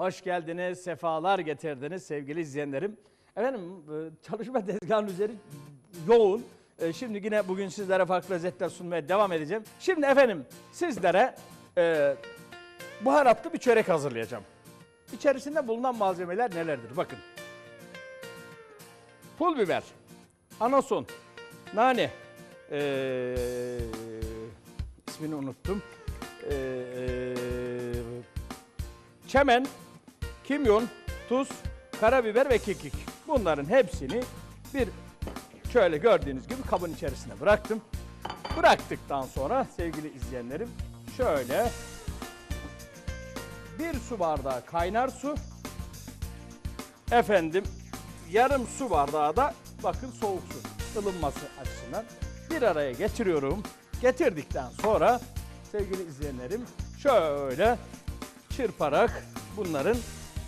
Hoş geldiniz, sefalar getirdiniz sevgili izleyenlerim. Efendim e, çalışma tezgahının üzeri yoğun. E, Şimdi yine bugün sizlere farklı lezzetler sunmaya devam edeceğim. Şimdi efendim sizlere e, baharatlı bir çörek hazırlayacağım. İçerisinde bulunan malzemeler nelerdir? Bakın. Pul biber, anason, nane, ee, ismini unuttum. Ee, çemen, kimyon, tuz, karabiber ve kekik. Bunların hepsini bir şöyle gördüğünüz gibi kabın içerisine bıraktım. Bıraktıktan sonra sevgili izleyenlerim şöyle bir su bardağı kaynar su efendim yarım su bardağı da bakın soğuk su ılınması açısından bir araya getiriyorum. Getirdikten sonra sevgili izleyenlerim şöyle çırparak bunların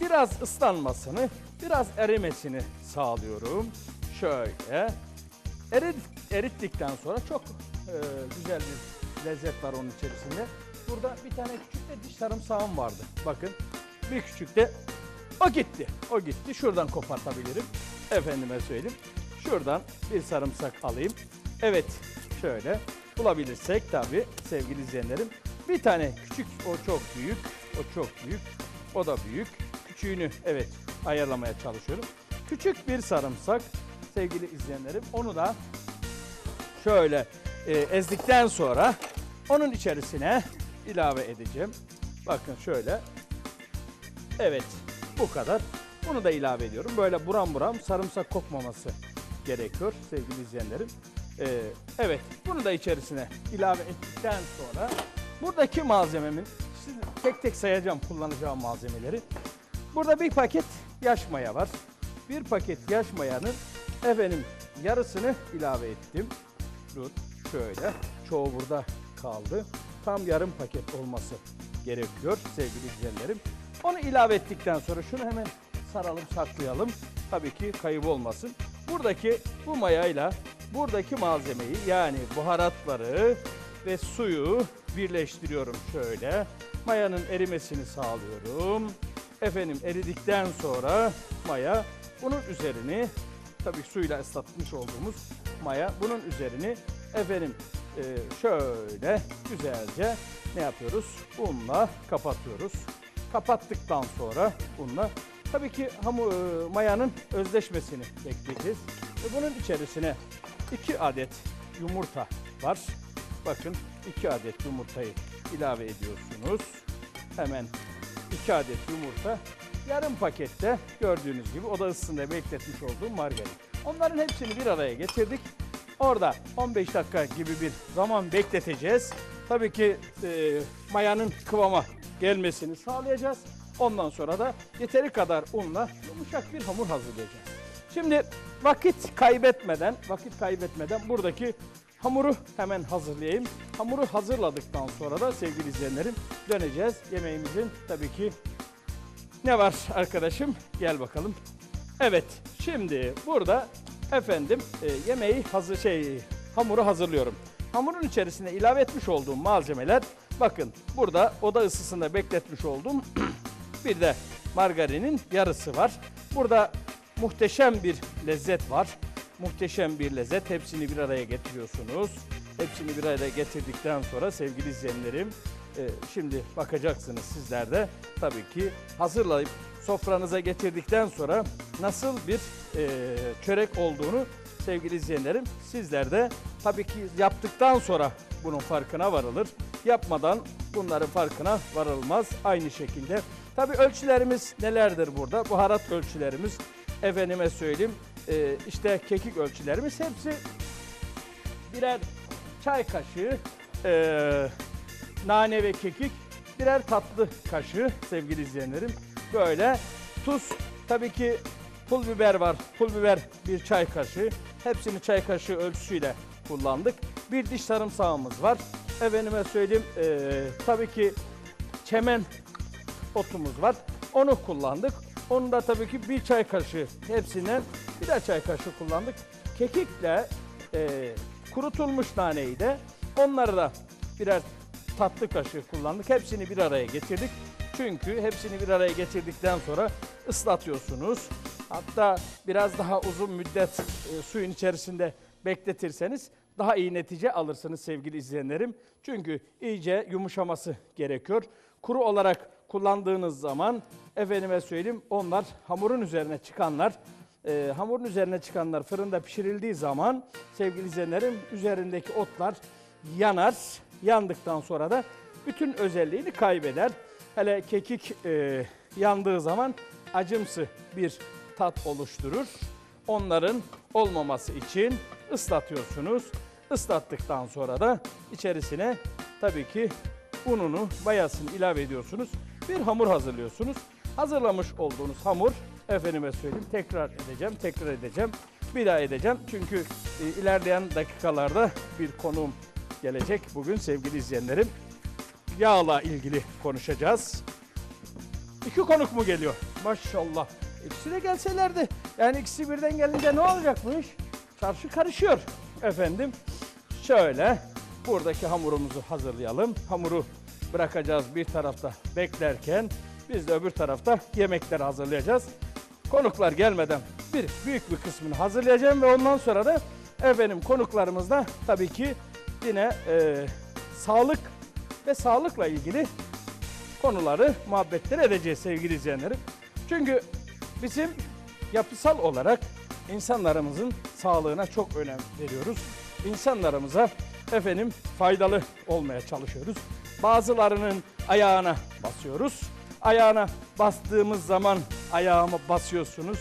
biraz ıslanmasını, biraz erimesini sağlıyorum. Şöyle erit, erittikten sonra çok e, güzel bir lezzet var onun içerisinde. Burada bir tane küçük de diş sarımsağım vardı. Bakın bir küçük de o gitti. O gitti. Şuradan kopartabilirim. Efendime söyleyeyim. Şuradan bir sarımsak alayım. Evet şöyle bulabilirsek tabii sevgili izleyenlerim. Bir tane küçük o çok büyük. O çok büyük. O da büyük. Küçüğünü evet ayarlamaya çalışıyorum. Küçük bir sarımsak sevgili izleyenlerim. Onu da şöyle e, ezdikten sonra onun içerisine ilave edeceğim. Bakın şöyle. Evet bu kadar. Bunu da ilave ediyorum. Böyle buram buram sarımsak kokmaması gerekiyor sevgili izleyenlerim. Ee, evet bunu da içerisine ilave ettikten sonra buradaki malzememin tek tek sayacağım kullanacağım malzemeleri. Burada bir paket yaş maya var. Bir paket yaş mayanın efendim yarısını ilave ettim. Dur şöyle çoğu burada kaldı. Tam yarım paket olması gerekiyor sevgili izleyenlerim. Onu ilave ettikten sonra şunu hemen saralım saklayalım. Tabii ki kayıp olmasın. Buradaki bu mayayla buradaki malzemeyi yani baharatları ve suyu birleştiriyorum şöyle. Mayanın erimesini sağlıyorum. Efendim eridikten sonra maya bunun üzerini tabii suyla ıslatmış olduğumuz maya bunun üzerini efendim e, şöyle güzelce ne yapıyoruz? Unla kapatıyoruz. Kapattıktan sonra unla tabii ki hamur e, mayanın özleşmesini bekleyeceğiz. Ve bunun içerisine 2 adet yumurta var. Bakın 2 adet yumurtayı ilave ediyorsunuz. Hemen 2 adet yumurta. Yarım pakette gördüğünüz gibi oda ısısında bekletmiş olduğum margarin. Onların hepsini bir araya getirdik. Orada 15 dakika gibi bir zaman bekleteceğiz. Tabii ki e, mayanın kıvama gelmesini sağlayacağız. Ondan sonra da yeteri kadar unla yumuşak bir hamur hazırlayacağız. Şimdi vakit kaybetmeden, vakit kaybetmeden buradaki hamuru hemen hazırlayayım. Hamuru hazırladıktan sonra da sevgili izleyenlerim döneceğiz. Yemeğimizin tabii ki ne var arkadaşım? Gel bakalım. Evet, şimdi burada efendim e, yemeği hazır şey hamuru hazırlıyorum. Hamurun içerisine ilave etmiş olduğum malzemeler bakın burada oda ısısında bekletmiş olduğum bir de margarinin yarısı var. Burada muhteşem bir lezzet var. Muhteşem bir lezzet. Hepsini bir araya getiriyorsunuz. Hepsini bir araya getirdikten sonra sevgili izleyenlerim e, şimdi bakacaksınız sizler de tabii ki hazırlayıp sofranıza getirdikten sonra nasıl bir e, çörek olduğunu sevgili izleyenlerim sizler de tabii ki yaptıktan sonra bunun farkına varılır. Yapmadan bunların farkına varılmaz. Aynı şekilde tabii ölçülerimiz nelerdir burada? Baharat ölçülerimiz efendime söyleyeyim e, işte kekik ölçülerimiz hepsi birer çay kaşığı e, nane ve kekik, birer tatlı kaşığı sevgili izleyenlerim. Böyle tuz tabii ki pul biber var. Pul biber bir çay kaşığı. Hepsini çay kaşığı ölçüsüyle kullandık. Bir diş sarımsağımız var. Efendime söyleyeyim eee, tabii ki çemen otumuz var. Onu kullandık. Onu da tabii ki bir çay kaşığı hepsinden birer çay kaşığı kullandık. Kekikle eee, kurutulmuş naneyi de onları da birer tatlı kaşığı kullandık. Hepsini bir araya getirdik. Çünkü hepsini bir araya getirdikten sonra ıslatıyorsunuz. Hatta biraz daha uzun müddet e, suyun içerisinde bekletirseniz daha iyi netice alırsınız sevgili izleyenlerim. Çünkü iyice yumuşaması gerekiyor. Kuru olarak kullandığınız zaman efendime söyleyeyim onlar hamurun üzerine çıkanlar e, hamurun üzerine çıkanlar fırında pişirildiği zaman sevgili izleyenlerim üzerindeki otlar yanar. Yandıktan sonra da bütün özelliğini kaybeder. Hele kekik e, yandığı zaman acımsı bir tat oluşturur. Onların olmaması için ıslatıyorsunuz. Islattıktan sonra da içerisine tabii ki ununu, mayasını ilave ediyorsunuz. Bir hamur hazırlıyorsunuz. Hazırlamış olduğunuz hamur, efendime söyleyeyim tekrar edeceğim, tekrar edeceğim. Bir daha edeceğim çünkü e, ilerleyen dakikalarda bir konuğum gelecek bugün sevgili izleyenlerim. Yağla ilgili konuşacağız. İki konuk mu geliyor? Maşallah. İkisi de gelselerdi. Yani ikisi birden gelince ne olacakmış? Çarşı karışıyor efendim. Şöyle buradaki hamurumuzu hazırlayalım. Hamuru bırakacağız bir tarafta beklerken biz de öbür tarafta yemekleri hazırlayacağız. Konuklar gelmeden bir büyük bir kısmını hazırlayacağım ve ondan sonra da efendim konuklarımızla tabii ki yine e, sağlık ve sağlıkla ilgili konuları, muhabbetler edeceğiz sevgili izleyenlerim. Çünkü bizim yapısal olarak insanlarımızın sağlığına çok önem veriyoruz. İnsanlarımıza efendim faydalı olmaya çalışıyoruz. Bazılarının ayağına basıyoruz. Ayağına bastığımız zaman ayağıma basıyorsunuz.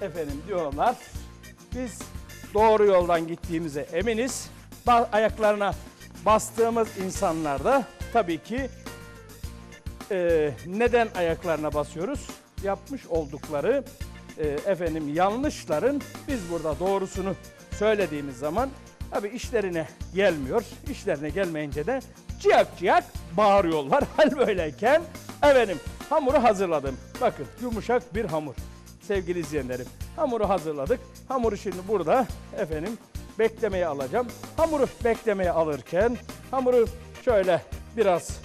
Efendim diyorlar. Biz doğru yoldan gittiğimize eminiz. Ba- ayaklarına bastığımız insanlar da tabii ki e, neden ayaklarına basıyoruz? Yapmış oldukları e, efendim yanlışların biz burada doğrusunu söylediğimiz zaman tabii işlerine gelmiyor. İşlerine gelmeyince de ciyak ciyak bağırıyorlar. Hal böyleyken efendim hamuru hazırladım. Bakın yumuşak bir hamur. Sevgili izleyenlerim hamuru hazırladık. Hamuru şimdi burada efendim beklemeye alacağım. Hamuru beklemeye alırken hamuru şöyle biraz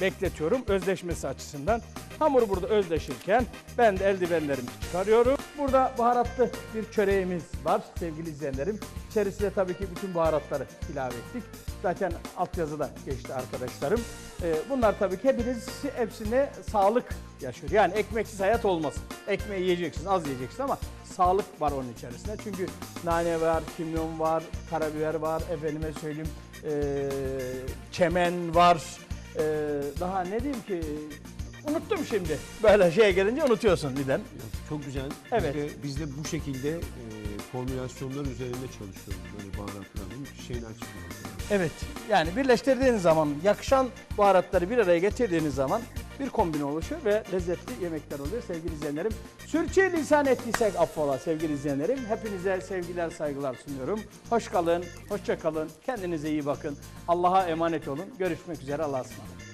bekletiyorum özleşmesi açısından. Hamur burada özleşirken ben de eldivenlerimi çıkarıyorum. Burada baharatlı bir çöreğimiz var sevgili izleyenlerim. İçerisine tabii ki bütün baharatları ilave ettik. Zaten altyazıda geçti arkadaşlarım. Ee, bunlar tabii ki hepiniz hepsine sağlık yaşıyor. Yani ekmeksiz hayat olmaz. Ekmeği yiyeceksiniz, az yiyeceksiniz ama sağlık var onun içerisinde. Çünkü nane var, kimyon var, karabiber var, efendime söyleyeyim ee, çemen var, ee, daha ne diyeyim ki unuttum şimdi. Böyle şeye gelince unutuyorsun birden. Çok güzel. Evet. Biz de, biz de bu şekilde e, formülasyonlar üzerinde çalışıyoruz. Böyle baharatların şeyini açmıyoruz. Evet. Yani birleştirdiğiniz zaman, yakışan baharatları bir araya getirdiğiniz zaman bir kombin oluşuyor ve lezzetli yemekler oluyor sevgili izleyenlerim. Sürçü lisan ettiysek affola sevgili izleyenlerim. Hepinize sevgiler, saygılar sunuyorum. Hoş kalın, hoşça kalın. Kendinize iyi bakın. Allah'a emanet olun. Görüşmek üzere. Allah'a ısmarladık.